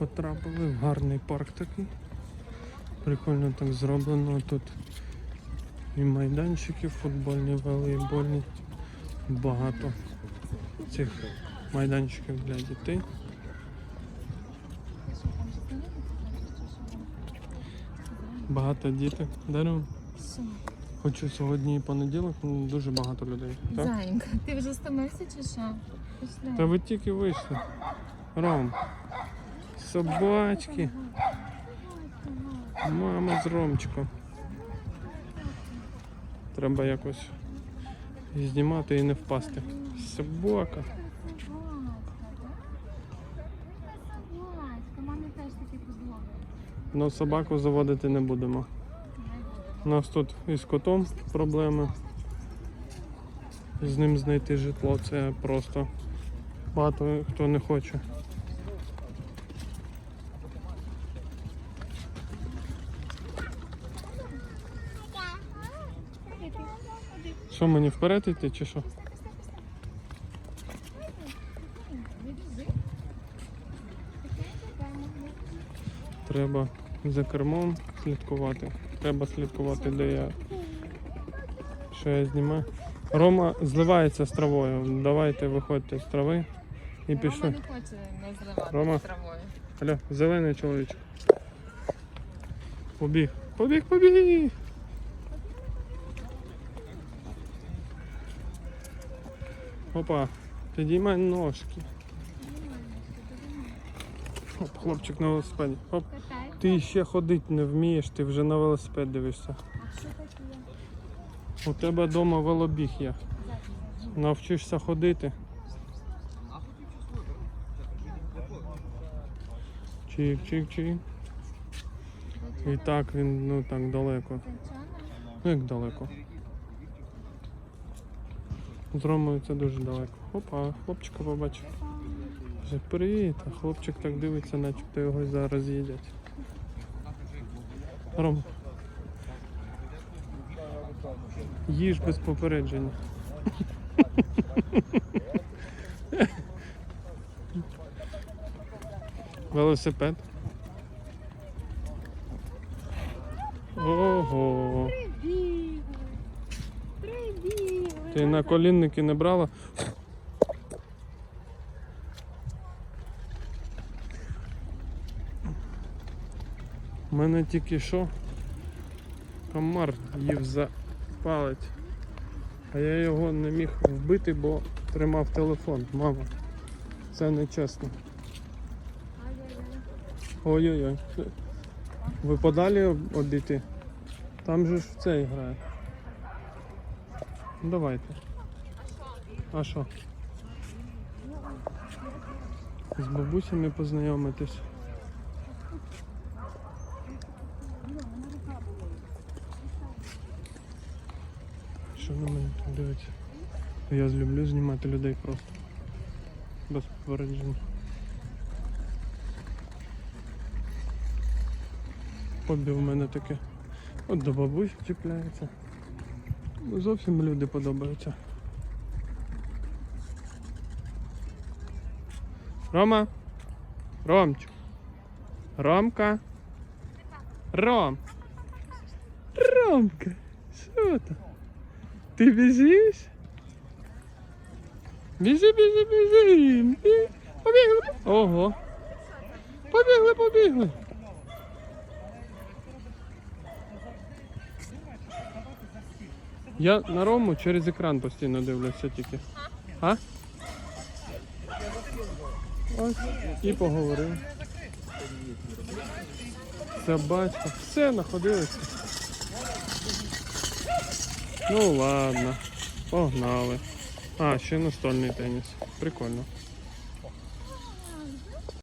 Потрапили в гарний парк такий. Прикольно так зроблено. Тут і майданчики футбольні, волейбольні. Багато цих майданчиків для дітей. Багато діток. Дарю. Хочу сьогодні і понеділок, ну, дуже багато людей. Так? Зайенька, ти вже стомився чи що? Та ви тільки вийшли. Ром. Собачки. Мама з Ромчиком. Треба якось знімати і не впасти. Собака. Но собаку заводити не будемо. У нас тут із котом проблеми. З ним знайти житло це просто багато хто не хоче. Що мені вперед йти чи що? Треба за кермом слідкувати. Треба слідкувати, де я. Що я знімаю. Рома зливається з травою. Давайте виходьте з трави і Рома не хоче не зливати Рома. з травою. Алло, зелений чоловічок. Побіг. Побіг, побіг. Опа, підіймай ножки. Оп, хлопчик на велосипеді. Оп. Ти ще ходити не вмієш, ти вже на велосипед дивишся. У тебе вдома велобіг є. Навчишся ходити. Чик, чик, чик. І так він ну так далеко. Ну як далеко. З це дуже далеко. Опа, хлопчика побачив. Каже, привіт, а хлопчик так дивиться, начебто його зараз їдять. Ром. Їж без попередження. Велосипед. Ого. Ти на колінники не брала? У мене тільки що комар їв за палець. А я його не міг вбити, бо тримав телефон. Мама. Це не чесно. Ой-ой-ой. Ви подалі обійти? Там же ж в цей грає. Ну, Давайте. А що? З бабусями познайомитись. Що на мене тут дивиться? Я люблю знімати людей просто. Без попередження. Хобі в мене таке. От до бабусь чіпляється. Зовсім люди подобаються. Рома? Ромчик. Ромка. Ром. Ромка. Що там? Ти біжиш? Біжи, біжи, біжи. Побігли. Ого. Побігли, побігли. Я на Рому через екран постійно дивлюся тільки. А? Ось і поговорив. Собачка. Все, находилися. Ну ладно. Погнали. А, ще настольний теніс. Прикольно.